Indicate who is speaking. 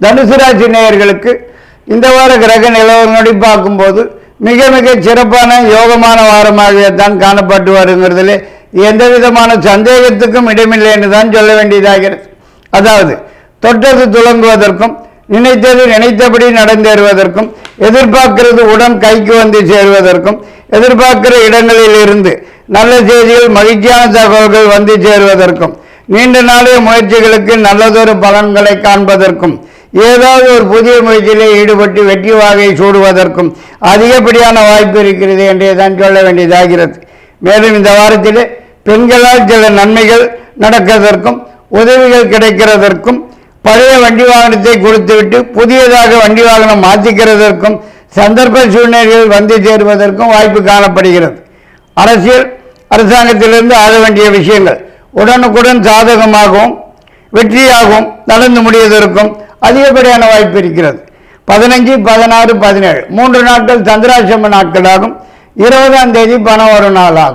Speaker 1: தனுசு ராசி நேயர்களுக்கு இந்த வார கிரக நிலவரங்களை பார்க்கும்போது மிக மிக சிறப்பான யோகமான வாரமாகவே தான் காணப்பட்டு வருங்கிறதுல எந்த விதமான சந்தேகத்துக்கும் இடமில்லை என்று தான் சொல்ல வேண்டியதாகிறது. அதாவது தொட்டது துலங்குவதற்கும் நினைத்தது நினைத்தபடி நடந்தேறுவதற்கும் எதிர்பார்க்கிறது உடன் கைக்கு வந்து சேருவதற்கும் எதிர்பார்க்கிற இடங்களில் இருந்து நல்ல செய்திகள் மகிழ்ச்சியான தகவல்கள் வந்து சேருவதற்கும் நீண்ட நாளைய முயற்சிகளுக்கு நல்லதொரு பலன்களை காண்பதற்கும் ஏதாவது ஒரு புதிய முயற்சியிலே ஈடுபட்டு வெற்றி வாகை சூடுவதற்கும் அதிகப்படியான வாய்ப்பு இருக்கிறது என்றே தான் சொல்ல வேண்டியதாகிறது மேலும் இந்த வாரத்தில் பெண்களால் சில நன்மைகள் நடக்கிறதற்கும் உதவிகள் கிடைக்கிறதற்கும் பழைய வண்டி வாகனத்தை கொடுத்துவிட்டு புதியதாக வண்டி வாகனம் மாற்றிக்கிறதற்கும் சந்தர்ப்ப சூழ்நிலைகள் வந்து சேருவதற்கும் வாய்ப்பு காணப்படுகிறது. அரசியல் அரசாங்கத்திலிருந்து ஆக வேண்டிய விஷயங்கள் உடனுக்குடன் சாதகமாகவும் வெற்றியாகவும் நடந்து முடிவதற்கும் அதிகப்படியான வாய்ப்பு இருக்கிறது. பதினஞ்சு பதினாறு பதினேழு மூன்று நாட்கள் சந்திராசிரம நாட்களாகும். இருபதாம் தேதி பணம் நாள் ஆகும்